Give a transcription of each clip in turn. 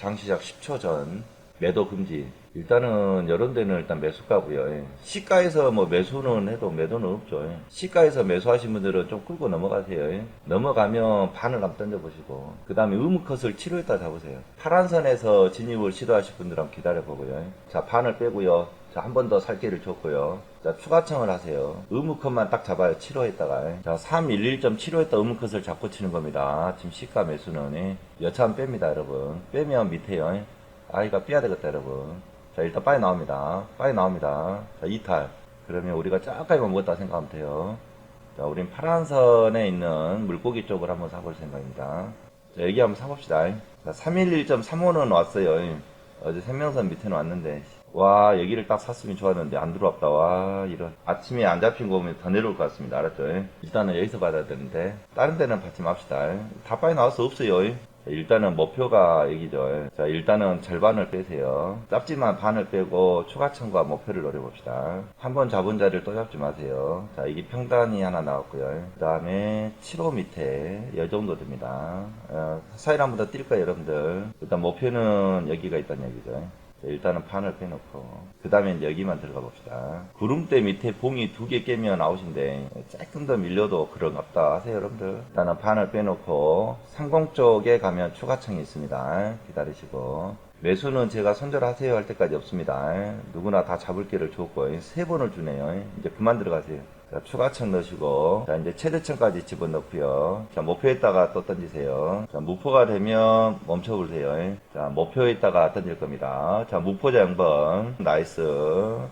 장 시작 10초 전 매도 금지. 일단은 이런 데는 일단 매수가고요. 예. 시가에서 뭐 매수는 해도 매도는 없죠. 예. 시가에서 매수하신 분들은 좀 끌고 넘어가세요. 예. 넘어가면 반을 한번 던져 보시고 그 다음에 의무컷을 7호에다 잡으세요. 파란 선에서 진입을 시도하실 분들은 한번 기다려 보고요. 예. 자 반을 빼고요. 자 한 번 더 살 기를 줬고요. 자 추가청을 하세요. 의무컷만 딱 잡아요. 7호에다가 자 311.75에다 의무컷을 잡고 치는 겁니다. 지금 시가 매수는 예. 여차하면 뺍니다 여러분. 빼면 밑에요. 예. 아이가 빼야 되겠다 여러분. 자 일단 빠이 나옵니다. 빠이 나옵니다. 자 이탈. 그러면 우리가 쫙까지만 먹었다 생각하면 돼요. 자 우린 파란 선에 있는 물고기 쪽을 한번 사볼 생각입니다. 자 여기 한번 사봅시다. 자 311.35는 왔어요. 어제 생명선 밑에는 왔는데 와 여기를 딱 샀으면 좋았는데 안 들어왔다. 와 이런. 아침에 안 잡힌 거 보면 더 내려올 것 같습니다. 알았죠? 일단은 여기서 받아야 되는데 다른 데는 받지 맙시다. 다 빠이 나와서 없어요. 일단은 목표가 여기죠. 자 일단은 절반을 빼세요. 잡지만 반을 빼고 추가청과 목표를 노려봅시다. 한 번 잡은 자리를 또 잡지 마세요. 자 이게 평단이 하나 나왔고요. 그 다음에 7호 밑에 이 정도 됩니다. 어, 사일 한번 더뛸 거예요 여러분들. 일단 목표는 여기가 있다는 얘기죠. 자, 일단은 판을 빼놓고. 그 이제 여기만 들어가 봅시다. 구름대 밑에 봉이 두 개 깨면 아웃인데 조금 더 밀려도 그런갑다 하세요 여러분들. 일단은 판을 빼놓고 상공 쪽에 가면 추가청이 있습니다. 기다리시고. 매수는 제가 손절하세요 할 때까지 없습니다. 누구나 다 잡을 기를 줬고 세 번을 주네요. 이제 그만 들어가세요 자, 추가청 넣으시고, 자, 이제 최대청까지 집어넣고요. 자, 목표에다가 또 던지세요. 자, 무포가 되면 멈춰보세요. 자, 목표에다가 던질 겁니다. 자, 무포자 0번. 나이스.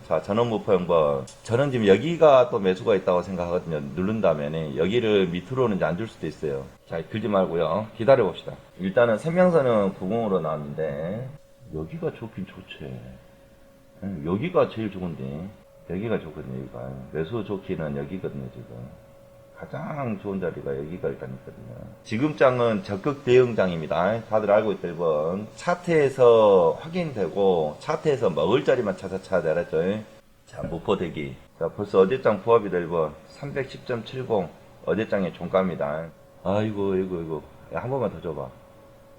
자, 전원 무포 0번. 저는 지금 여기가 또 매수가 있다고 생각하거든요. 누른 다음에 여기를 밑으로는 이제 안줄 수도 있어요. 자, 들지 말고요. 기다려 봅시다. 일단은 생명선은 90으로 나왔는데, 여기가 좋긴 좋지. 응, 여기가 제일 좋은데. 여기가 좋거든요, 여기가. 매수 좋기는 여기거든요, 지금. 가장 좋은 자리가 여기가 일단 있거든요. 지금 장은 적극 대응 장입니다. 다들 알고 있다, 1번. 차트에서 확인되고, 차트에서 먹을 자리만 돼, 알았죠? 자, 무포대기. 자, 벌써 어제장 부합이 다, 1번. 310.70. 어제장의 종가입니다. 아이고, 이거, 이거. 야, 한 번만 더 줘봐.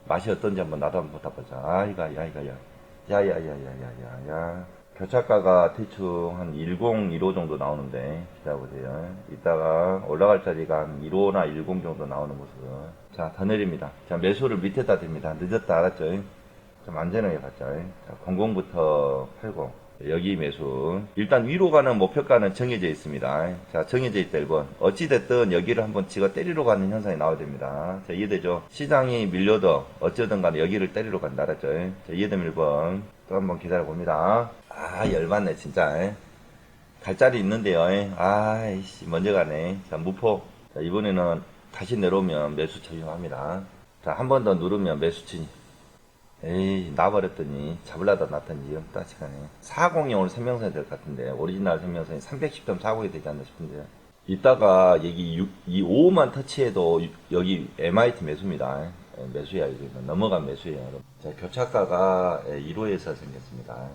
맛이 어떤지 한번 나도 한번 보다보자. 아이가, 야, 이가, 야. 야, 야, 야, 야, 야, 야, 야. 교차가가 대충 한 10, 15 정도 나오는데, 기다려보세요. 이따가 올라갈 자리가 한 15나 10 정도 나오는 모습을. 자, 더 내립니다. 자, 매수를 밑에다 댑니다. 늦었다, 알았죠? 좀 안전하게 갔자. 자, 00부터 80. 여기 매수. 일단 위로 가는 목표가는 정해져 있습니다. 자, 정해져 있다 1번. 어찌됐든 여기를 한번 지가 때리러 가는 현상이 나와야 됩니다. 자, 이해되죠? 시장이 밀려도 어쩌든 간에 여기를 때리러 간다, 알았죠? 자, 이해되면 1번. 또 한번 기다려 봅니다. 아, 열받네, 진짜. 갈 자리 있는데요. 아이씨, 먼저 가네. 자, 무포. 자, 이번에는 다시 내려오면 매수 적용합니다. 자, 한 번 더 누르면 매수 치. 에이, 나버렸더니, 잡으려다 놨더니, 영따 시간에. 40이 오늘 생명선이 될 것 같은데, 오리지널 생명선이 310.40이 되지 않나 싶은데. 이따가, 여기 6, 이 5만 터치해도, 유- 여기 MIT 매수입니다. 예, 매수야, 이거. 넘어간 매수예요, 여러분. 자, 교차가가 1호에서 생겼습니다.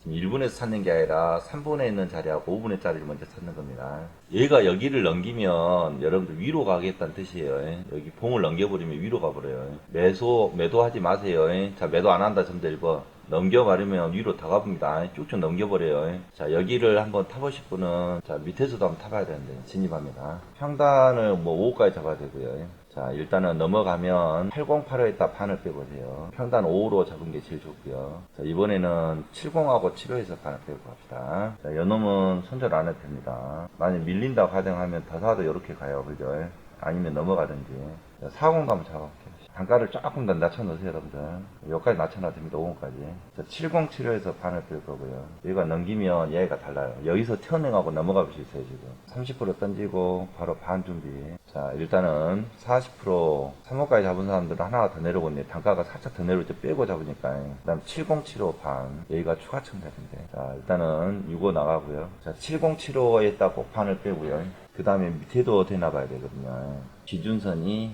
지금 1분에서 찾는 게 아니라 3분에 있는 자리하고 5분의 자리를 먼저 찾는 겁니다. 얘가 여기를 넘기면 여러분들 위로 가겠다는 뜻이에요. 예. 여기 봉을 넘겨버리면 위로 가버려요. 예. 매수, 매도하지 마세요. 예. 자, 매도 안 한다 점들 1번. 넘겨버리면 위로 다 가봅니다. 예. 쭉쭉 넘겨버려요. 예. 자, 여기를 한번 타보실 분은, 자, 밑에서도 한번 타봐야 되는데, 진입합니다. 평단을 뭐 5까지 잡아야 되고요. 예. 자, 일단은 넘어가면 8085에다 판을 빼보세요. 평단 5로 잡은 게 제일 좋고요. 자, 이번에는 70하고 7호에서 판을 빼고 갑시다. 자, 연놈은 손절 안 해도 됩니다. 만약 밀린다고 가정하면 더 사도 이렇게 가요. 그죠? 아니면 넘어가든지. 자, 40도 한번 잡아볼게요. 단가를 조금 더 낮춰놓으세요, 여러분들. 여기까지 낮춰놔도 됩니다, 5원까지. 자, 707호에서 판을 뺄 거고요. 여기가 넘기면 얘가 달라요. 여기서 튀어내가고 넘어갈 수 있어요, 지금. 30% 던지고, 바로 반 준비. 자, 일단은 40% 3호까지 잡은 사람들은 하나가 더 내려오고 있네. 단가가 살짝 더 내려올 때 빼고 잡으니까. 그 다음 7075 반. 여기가 추가 청자인데. 자, 일단은 6호 나가고요. 자, 7075에다 꼭 반을 빼고요. 그 다음에 밑에도 되나 봐야 되거든요. 기준선이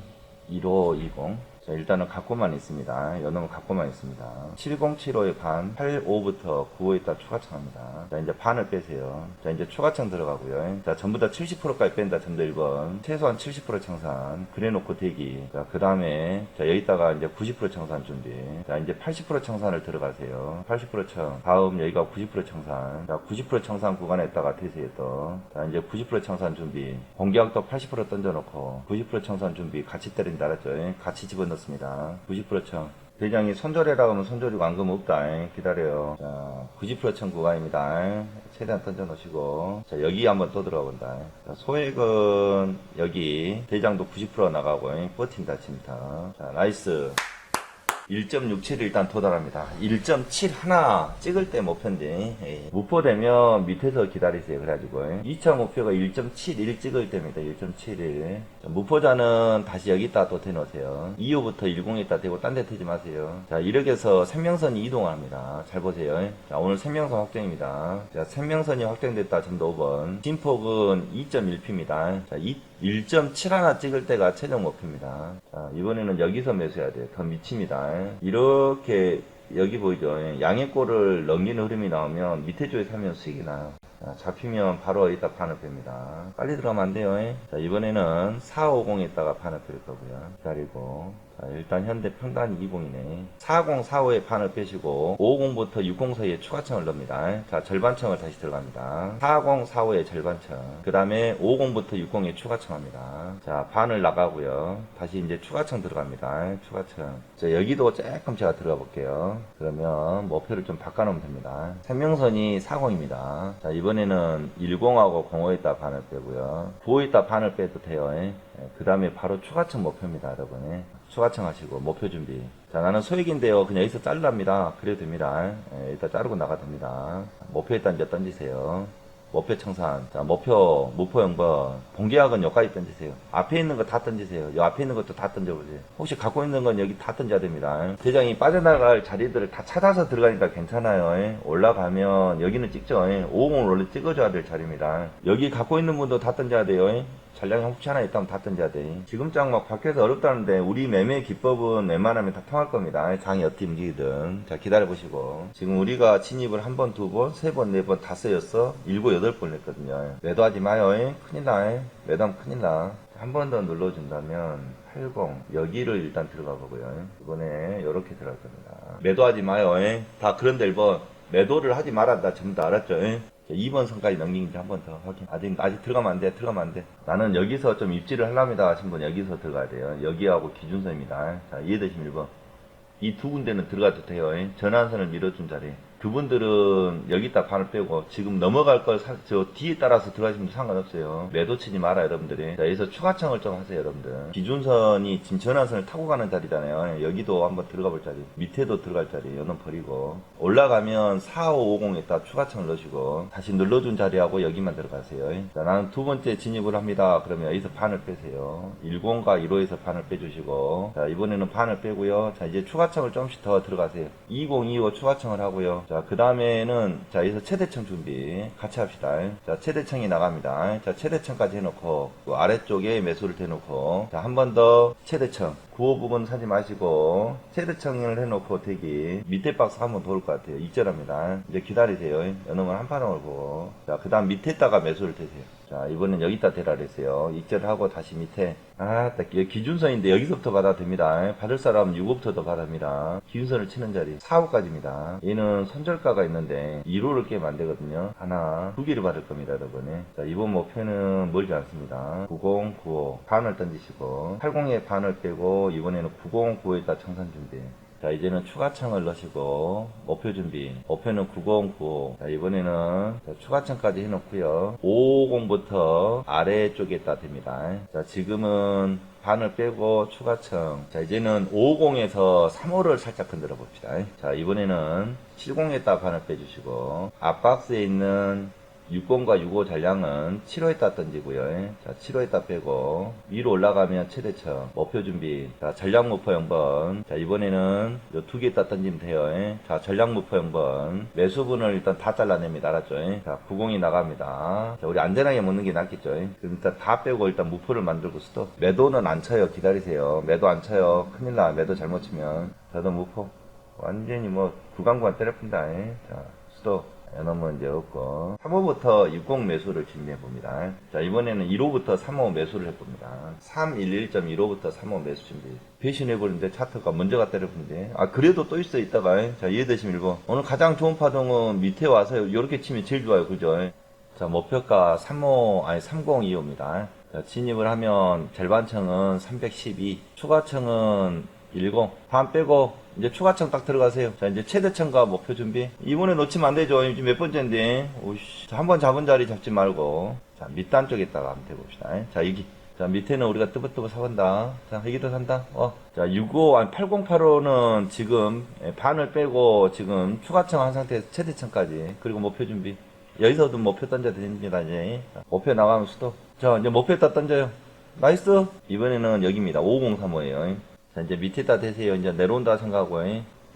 1520. 자, 일단은 갖고만 있습니다. 요놈은 갖고만 있습니다. 7075의 반, 85부터 95에다 추가청합니다. 자, 이제 반을 빼세요. 자, 이제 추가청 들어가고요. 자, 전부 다 70%까지 뺀다. 점도 1번. 최소한 70% 청산. 그래놓고 대기. 자, 그 다음에, 자, 여기다가 이제 90% 청산 준비. 자, 이제 80% 청산을 들어가세요. 80% 청. 다음 여기가 90% 청산. 자, 90% 청산 구간에다가 대세요 또. 자, 이제 90% 청산 준비. 공개학도 80% 던져놓고 90% 청산 준비. 같이 때린다 알았죠? 같이 집어넣 습니다. 90% 청. 대장이 손절해라고 하면 안 그러면 없다. 기다려요. 자, 90% 청구가입니다. 최대한 던져 놓으시고. 자, 여기 한번 또 들어가 본다. 자, 소액은 여기 대장도 90% 나가고 버틴다 칩니다. 자, 나이스. 1.67 일단 도달합니다. 1.7 하나 찍을 때 목표인데 예. 무포되면 밑에서 기다리세요. 그래가지고 2차 목표가 1.71 찍을 때입니다. 1.71 무포자는 다시 여기다 또 대놓으세요. 2호부터 10에다 대고 딴데 대지 마세요. 자 이렇게 해서 생명선이 이동합니다. 잘 보세요. 자 오늘 생명선 확정입니다. 자 생명선이 확정됐다. 점도 5번 진폭은 2.1p입니다. 자 1.7 하나 찍을 때가 최종 목표입니다. 자 이번에는 여기서 매수해야 돼요. 더 미칩니다. 이렇게 여기 보이죠? 양의골을 넘기는 흐름이 나오면 밑에 쪽에 사면 수익이 나요. 자, 잡히면 바로 이따 판을 뺍니다. 빨리 들어가면 안 돼요. 자, 이번에는 450에다가 판을 뺄 거고요. 기다리고. 자, 일단 현대 평단이 20이네. 40, 45에 판을 빼시고, 50부터 60 사이에 추가청을 넣습니다. 자, 절반청을 다시 들어갑니다. 40, 45에 절반청. 그 다음에 50부터 60에 추가청합니다. 자, 반을 나가고요. 다시 이제 추가청 들어갑니다. 추가청. 자, 여기도 조금 제가 들어가 볼게요. 그러면 목표를 좀 바꿔놓으면 됩니다. 생명선이 40입니다. 자, 이번에는 10하고 05에다 반을 빼고요. 9에다 반을 빼도 돼요. 그 다음에 바로 추가청 목표입니다, 여러분. 추가청 하시고 목표 준비. 자, 나는 소액인데요. 그냥 여기서 자르랍니다. 그래도 됩니다. 예, 일단 자르고 나가도 됩니다. 목표 일단 이제 던지세요. 목표 청산. 자, 목표, 목표 0번. 공개학은 여기까지 던지세요. 앞에 있는 거 다 던지세요. 이 앞에 있는 것도 다 던져보세요. 혹시 갖고 있는 건 여기 다 던져야 됩니다. 대장이 빠져나갈 자리들을 다 찾아서 들어가니까 괜찮아요. 예. 올라가면 여기는 찍죠. 50을 원래 찍어줘야 될 자리입니다. 여기 갖고 있는 분도 다 던져야 돼요. 예. 잔량이 혹시 하나 있다면 다 던져야 돼. 지금 장 막 밖에서 어렵다는데 우리 매매 기법은 웬만하면 다 통할 겁니다. 장이 어떻게 움직이든. 자, 기다려보시고. 지금 우리가 진입을 한 번, 두 번, 세 번, 네 번, 다섯였어. 일곱, 여덟 번 했거든요. 매도하지 마요. 예. 큰일 나. 예. 매도하면 큰일 나. 한 번 더 눌러준다면 80 여기를 일단 들어가 보고요. 이번에 이렇게 들어갈 겁니다. 매도하지 마요. 예. 다 그런데 1번 매도를 하지 말았다. 전부 다 알았죠? 예. 2번 선까지 넘기는지 한 번 더 확인. 아직, 아직 들어가면 안 돼, 들어가면 안 돼. 나는 여기서 좀 입지를 하랍니다 하신 분 여기서 들어가야 돼요. 여기하고 기준선입니다. 자, 이해되시면 1번. 이 두 군데는 들어가도 돼요. 전환선을 밀어준 자리. 그분들은 여기다 반을 빼고 지금 넘어갈 걸 저 뒤에 따라서 들어가시면 상관없어요. 매도 치지 마라 여러분들이. 자, 여기서 추가청을 좀 하세요 여러분들. 기준선이 지금 전환선을 타고 가는 자리잖아요. 여기도 한번 들어가 볼 자리. 밑에도 들어갈 자리. 여는 버리고. 올라가면 4550에다 추가청을 넣으시고 다시 눌러준 자리하고 여기만 들어가세요. 자, 나는 두 번째 진입을 합니다. 그러면 여기서 반을 빼세요. 10과 15에서 반을 빼주시고 자, 이번에는 반을 빼고요. 자, 이제 추가청을 조금씩 더 들어가세요. 20, 25 추가청을 하고요. 자, 그 다음에는, 자, 여기서 최대청 준비. 같이 합시다. 자, 최대청이 나갑니다. 자, 최대청까지 해놓고, 그 아래쪽에 매수를 대놓고, 자, 한 번 더 최대청. 구호 부분 사지 마시고, 최대청을 해놓고 대기. 밑에 박스 한번 돌것 같아요. 익절합니다. 이제 기다리세요. 연음을 한 판을 걸고. 자, 그 다음 밑에다가 매수를 대세요. 자, 이번엔 여기다 대라 그랬어요. 익절하고 다시 밑에. 아, 딱, 기준선인데 여기서부터 받아도 됩니다. 받을 사람은 6호부터 더 받습니다. 기준선을 치는 자리 4호까지입니다. 얘는 손절가가 있는데 1호를 깨면 안 되거든요. 하나, 두 개를 받을 겁니다, 여러분. 자, 이번 목표는 멀지 않습니다. 90, 95. 반을 던지시고, 80에 반을 빼고, 이번에는 90, 95에다 청산 준비. 자, 이제는 추가청을 넣으시고, 목표 준비. 목표는 9095. 자, 이번에는 자, 추가청까지 해놓고요. 550부터 아래쪽에다 됩니다. 자, 지금은 반을 빼고 추가청. 자, 이제는 550에서 3호를 살짝 흔들어 봅시다. 자, 이번에는 70에다 반을 빼주시고, 앞박스에 있는 60과 65 잔량은 7호에다 던지고요. 자, 7호에다 빼고 위로 올라가면 최대청 목표 준비. 자, 전략 목표 0번. 자, 이번에는 요 두 개에다 던지면 돼요. 자, 전략 목표 0번. 매수분을 일단 다 잘라냅니다. 알았죠? 자, 90이 나갑니다. 자, 우리 안전하게 먹는 게 낫겠죠? 그럼 일단 다 빼고 일단 무표를 만들고 스톱. 매도는 안 쳐요. 기다리세요. 매도 안 쳐요. 큰일 나. 매도 잘못 치면. 저도 무포. 완전히 뭐 구간구간 때려푼다. 자, 스톱. 에너는 이제 없고 3호부터 60 매수를 준비해 봅니다. 자 이번에는 1호부터 3호 매수를 해 봅니다. 311.15부터 3호 매수 준비. 배신해 버리는데 차트가 먼저가 때려본데 아 그래도 또 있어 있다가 자 이해되시면 1번 오늘 가장 좋은 파동은 밑에 와서 이렇게 치면 제일 좋아요 그죠? 자 목표가 3호 아니 3025입니다. 자, 진입을 하면 절반청은 312, 추가청은 10. 반 빼고 이제 추가청 딱 들어가세요. 자, 이제 최대청과 목표 준비. 이번에 놓치면 안 되죠. 지금 몇 번째인데. 오씨. 한 번 잡은 자리 잡지 말고. 자, 밑단 쪽에다가 한번 대봅시다. 자, 여기. 자, 밑에는 우리가 뜨벅뜨벅 사본다. 자, 여기도 산다. 어. 자, 65, 아니, 8085는 지금 예, 반을 빼고 지금 추가청 한 상태에서 최대청까지. 그리고 목표 준비. 여기서도 목표 던져야 됩니다, 이제. 자, 목표 나가면 수도. 자, 이제 목표에다 던져요. 나이스! 이번에는 여기입니다. 5035에요. 자, 이제 밑에다 대세요. 이제 내려온다 생각하고,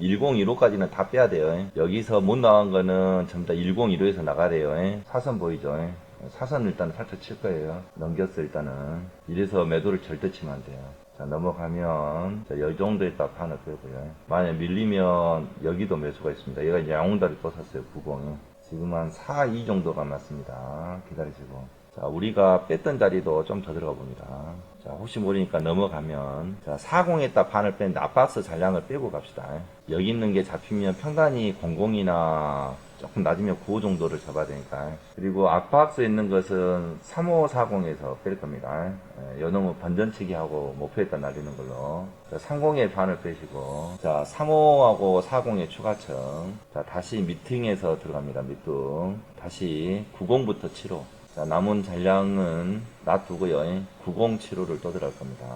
1015까지는 다 빼야 돼요. 여기서 못 나간 거는 전부 다 1015에서 나가야 돼요. 사선 보이죠? 사선 일단 살짝 칠 거예요. 넘겼어, 일단은. 이래서 매도를 절대 치면 안 돼요. 자, 넘어가면, 자, 이 정도에 딱 판을 빼고요. 만약 밀리면 여기도 매수가 있습니다. 얘가 이제 양홍다리 또 샀어요, 90이. 지금 한 4, 2 정도가 맞습니다. 기다리시고. 자, 우리가 뺐던 자리도 좀 더 들어가 봅니다. 자, 혹시 모르니까 넘어가면, 자, 40에다 반을 뺐는데 앞박스 잔량을 빼고 갑시다. 여기 있는 게 잡히면 평단이 00이나 조금 낮으면 95 정도를 잡아야 되니까. 그리고 앞박스에 있는 것은 3540에서 뺄 겁니다. 예, 요놈은 반전치기 하고 목표에다 날리는 걸로. 자, 30에 반을 빼시고. 자, 35하고 40의 추가청. 자, 다시 미팅에서 들어갑니다. 밑둥. 다시 90부터 7호. 자, 남은 잔량은 놔두고요. 907호를 또 들어갈 겁니다.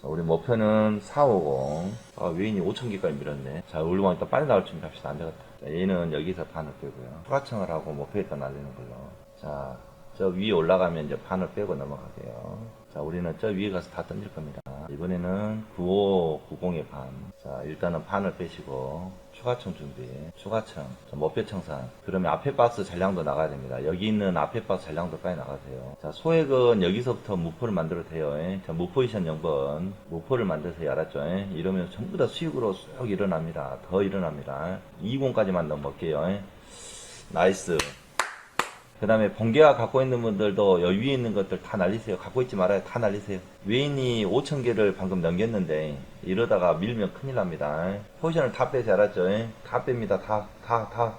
자, 우리 목표는 450. 아, 외인이 5,000개까지 밀었네. 자, 왕 일단 빨리 나올 준비 합시다. 안 되겠다. 자, 얘는 여기서 판을 빼고요. 추가청을 하고 목표에다 날리는 걸로. 자, 저 위에 올라가면 이제 판을 빼고 넘어가게요. 자, 우리는 저 위에 가서 다 던질 겁니다. 이번에는 9590의 판. 자, 일단은 판을 빼시고, 추가청 준비. 추가청. 자, 목표청산. 그러면 앞에 박스 잔량도 나가야 됩니다. 여기 있는 앞에 박스 잔량도 빨리 나가세요. 자, 소액은 여기서부터 무포를 만들어도 돼요. 예. 자, 무포지션 0번. 무포를 만드세요. 알았죠? 예. 이러면 전부 다 수익으로 쑥 일어납니다. 더 일어납니다. 20까지만 넘어갈게요. 예. 나이스. 그 다음에 번개가 갖고 있는 분들도 여기 위에 있는 것들 다 날리세요. 갖고 있지 말아요. 다 날리세요. 외인이 5,000개를 방금 넘겼는데 이러다가 밀면 큰일 납니다. 포지션을 다 빼지 알았죠? 다 뺍니다. 다, 다, 다.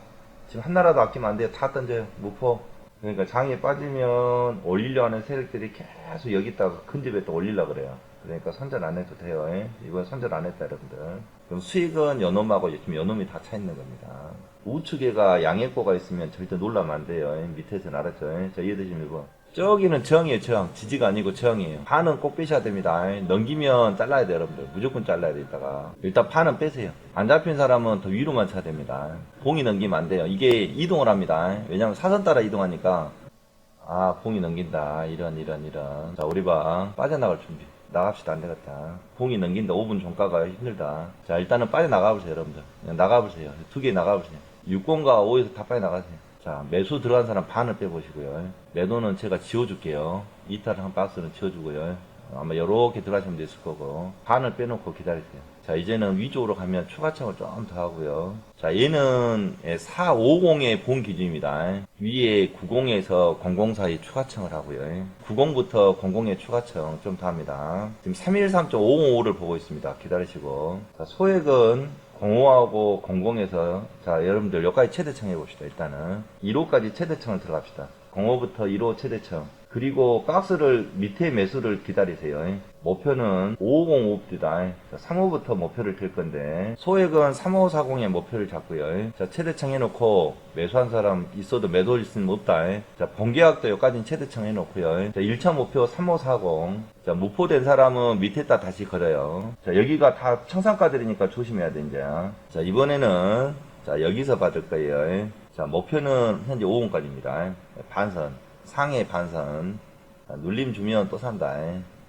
지금 하나라도 아끼면 안 돼요. 다 던져요. 무포. 그러니까 장에 빠지면 올리려 하는 세력들이 계속 여기다가 큰 집에 또 올리려 그래요. 그러니까 선전 안 해도 돼요. 이번 선전 안 했다 여러분들. 그럼 수익은 연놈하고 지금 연놈이 다 차 있는 겁니다. 우측에가 양액고가 있으면 절대 놀라면 안 돼요. 밑에서는 알았죠? 자, 이해되시면 이거. 저기는 정이에요, 정. 지지가 아니고 정이에요. 판은 꼭 빼셔야 됩니다. 넘기면 잘라야 돼요, 여러분들. 무조건 잘라야 돼, 이따가. 일단 판은 빼세요. 안 잡힌 사람은 더 위로만 쳐야 됩니다. 공이 넘기면 안 돼요. 이게 이동을 합니다. 왜냐면 사선 따라 이동하니까. 아, 공이 넘긴다. 이런, 이런, 이런. 자, 우리 방 빠져나갈 준비. 나갑시다. 안 되겠다. 공이 넘긴다. 5분 종가가 힘들다. 자, 일단은 빠져나가보세요, 여러분들. 그냥 나가보세요. 두 개 나가보세요. 6공과 5에서 다 빨리 나가세요. 자, 매수 들어간 사람 반을 빼보시고요. 매도는 제가 지워줄게요. 이탈 한 박스는 지워주고요. 아마 요렇게 들어가시면 됐을 거고. 반을 빼놓고 기다리세요. 자, 이제는 위쪽으로 가면 추가청을 좀 더 하고요. 자, 얘는 450의 본 기준입니다. 위에 90에서 00 사이 추가청을 하고요. 90부터 00의 추가청 좀 더 합니다. 지금 313.505를 보고 있습니다. 기다리시고. 자, 소액은 05하고 00에서 자 여러분들 여기까지 최대청 해봅시다 일단은. 1호까지 최대청을 들어갑시다. 05부터 1호 최대청 그리고 가스를 밑에 매수를 기다리세요 목표는 5505입니다 3호부터 목표를 들 건데 소액은 3540의 목표를 잡고요 자 최대청 해놓고 매수한 사람 있어도 매도 있으면 없다 자 번계약도 여기까지는 최대청 해놓고요 자 1차 목표 3540 자, 무포된 사람은 밑에다 다시 걸어요. 자, 여기가 다 청산가들이니까 조심해야 돼, 이제. 자, 이번에는, 자, 여기서 받을 거예요. 자, 목표는 현재 5원까지입니다. 반선, 상해 반선. 자, 눌림 주면 또 산다.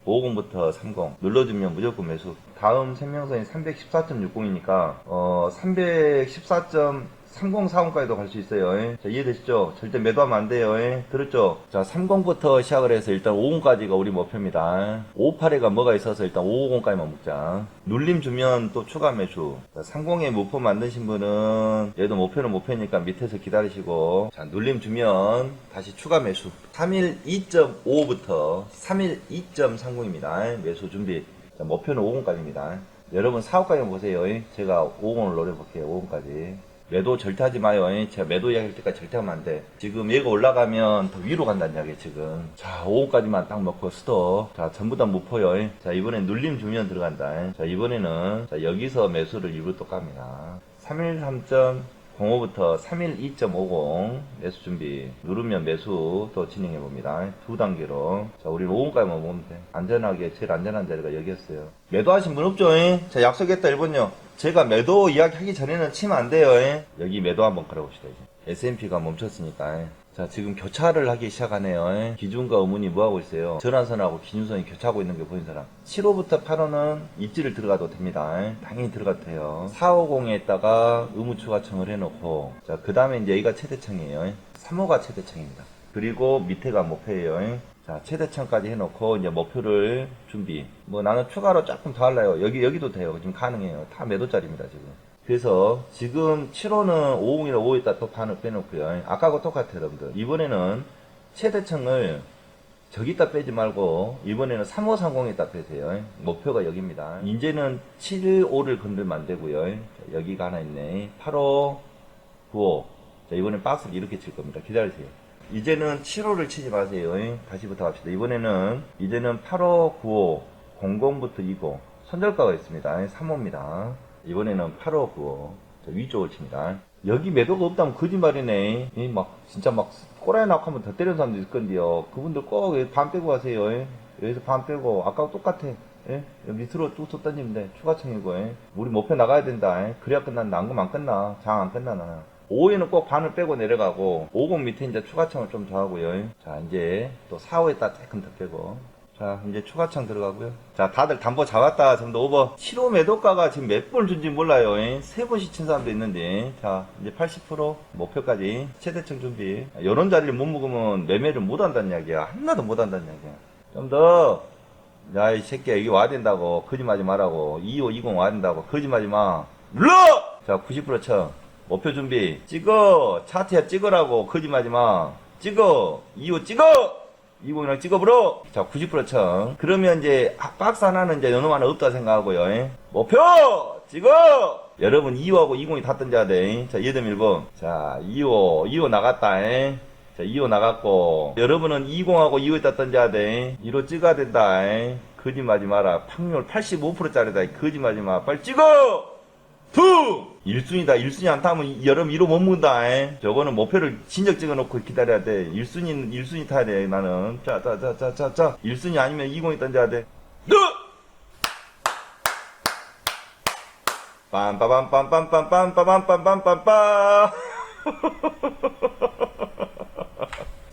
50부터 30. 눌러주면 무조건 매수. 다음 생명선이 314.60이니까, 어, 314.3040까지도 갈 수 있어요. 자, 이해되시죠? 절대 매도하면 안 돼요. 들었죠? 자, 30부터 시작을 해서 일단 50까지가 우리 목표입니다. 58에가 뭐가 있어서 일단 550까지만 먹자. 눌림 주면 또 추가 매수. 자, 30에 목표 만드신 분은 얘도 목표는 목표니까 밑에서 기다리시고 자, 눌림 주면 다시 추가 매수. 3일 2.5부터 3일 2.30입니다. 매수 준비. 자, 목표는 5분까지입니다. 여러분 4호까지 보세요. 제가 5분을 노려볼게요. 5분까지. 매도 절대 하지 마요. 제가 매도 이야기할 때까지 절대 하면 안 돼. 지금 얘가 올라가면 더 위로 간다는 이야기 지금. 자, 5호까지만 딱 먹고 스톱. 자, 전부 다 무포요. 자, 이번엔 눌림 주면 들어간다. 자, 이번에는 자, 여기서 매수를 일부 또 깝니다. 313.05부터 3일 2.50 매수 준비. 누르면 매수 또 진행해 봅니다. 두 단계로. 자, 우리는 5분까지만 보면 돼. 안전하게 제일 안전한 자리가 여기였어요. 매도하신 분 없죠? 자, 약속했다 1번요. 제가 매도 이야기 하기 전에는 치면 안 돼요. 여기 매도 한번 걸어봅시다. 이제. S&P가 멈췄으니까. 자, 지금 교차를 하기 시작하네요. 기준과 의문이 뭐하고 있어요? 전환선하고 기준선이 교차하고 있는 게 보인 사람. 7호부터 8호는 입지를 들어가도 됩니다. 당연히 들어가도 돼요. 450에다가 의무 추가청을 해놓고, 자, 그 다음에 이제 여기가 최대청이에요. 3호가 최대청입니다. 그리고 밑에가 목표예요. 자, 최대청까지 해놓고, 이제 목표를 준비. 뭐 나는 추가로 조금 더 할래요. 여기, 여기도 돼요. 지금 가능해요. 다 매도짜리입니다, 지금. 그래서 지금 7호는 50이나 5에다 또 반을 빼놓고요. 아까하고 똑같아요, 여러분들. 이번에는 최대청을 저기다 빼지 말고 이번에는 3530에다 빼세요. 목표가 여기입니다. 이제는 75를 건들면 안 되고요. 자, 여기가 하나 있네. 85, 95. 자, 이번엔 박스를 이렇게 칠 겁니다. 기다리세요. 이제는 7호를 치지 마세요. 다시부터 합시다. 이번에는 이제는 85, 95, 00부터 20. 손절가가 있습니다. 3호입니다. 이번에는 85, 95. 자, 위쪽을 칩니다. 여기 매도가 없다면 거짓말이네. 이 막, 진짜 막, 꼬라에 낙 하면 더 때리는 사람도 있을 건데요. 그분들 꼭 반 빼고 가세요. 예? 여기서 반 빼고, 아까랑 똑같아. 예? 밑으로 뚝뚝 던지면 돼. 추가청이고, 예? 우리 목표 나가야 된다. 예? 그래야 끝난다. 안그안 끝나. 장 안 끝나, 나 는. 5에는 꼭 반을 빼고 내려가고, 50 밑에 이제 추가청을 좀 더하고요. 예? 자, 이제 또 4호에다 조금 더 빼고. 자, 이제 추가창 들어가고요. 자, 다들 담보 잡았다. 전부 오버. 7호 매도가가 지금 몇 번을 준지 몰라요. 예? 세 번씩 친 사람도 있는데. 자, 이제 80% 목표까지 최대층 준비. 이런 자리를 못 먹으면 매매를 못 한다는 이야기야. 하나도 못 한다는 이야기야. 좀 더. 야, 이 새끼야, 여기 와야 된다고. 거짓말하지 말라고. 2520 와야 된다고. 거짓말하지 마. 눌러! 자, 90% 쳐. 목표 준비. 찍어! 차트야 찍으라고. 거짓말하지 마. 찍어! 25 찍어! 20이랑 찍어버려! 자, 90% 청. 그러면 이제, 아, 박스 하나는 이제 요놈 하나 없다 생각하고요. 예? 목표! 찍어! 여러분, 2호하고 20이 다 던져야 돼. 자, 8밀번. 자, 2호, 2호 나갔다. 예? 자, 2호 나갔고. 여러분은 20하고 2호 다 던져야 돼. 2호 찍어야 된다. 예? 거짓말하지 마라. 확률 85%짜리다. 거짓말하지 마. 빨리 찍어! 투! 1순위다. 1순위 안 타면 여름 1호 못 먹는다. 에? 저거는 목표를 진적 찍어놓고 기다려야 돼. 1순위, 1순위 타야 돼, 나는. 자, 자, 자, 자, 자, 자. 1순위 아니면 20이 던져야 돼. 너! 빰빠밤빰빰빰빰빰빰빰빰빰빰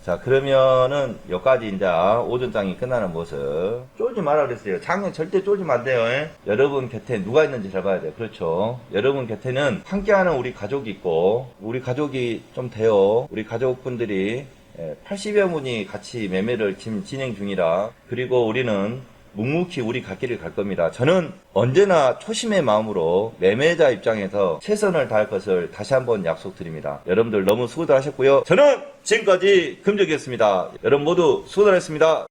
자 그러면은 여기까지 이제 오전장이 끝나는 모습. 쫄지 마라 그랬어요. 장면 절대 쫄지면 안 돼요 에? 여러분 곁에 누가 있는지 잘 봐야 돼요. 그렇죠? 여러분 곁에는 함께하는 우리 가족이 있고 우리 가족이 좀 돼요. 우리 가족분들이 80여 분이 같이 매매를 지금 진행 중이라. 그리고 우리는 묵묵히 우리 갈 길을 갈 겁니다. 저는 언제나 초심의 마음으로 매매자 입장에서 최선을 다할 것을 다시 한번 약속드립니다. 여러분들 너무 수고들 하셨고요. 저는 지금까지 금적이었습니다. 여러분 모두 수고들 했습니다.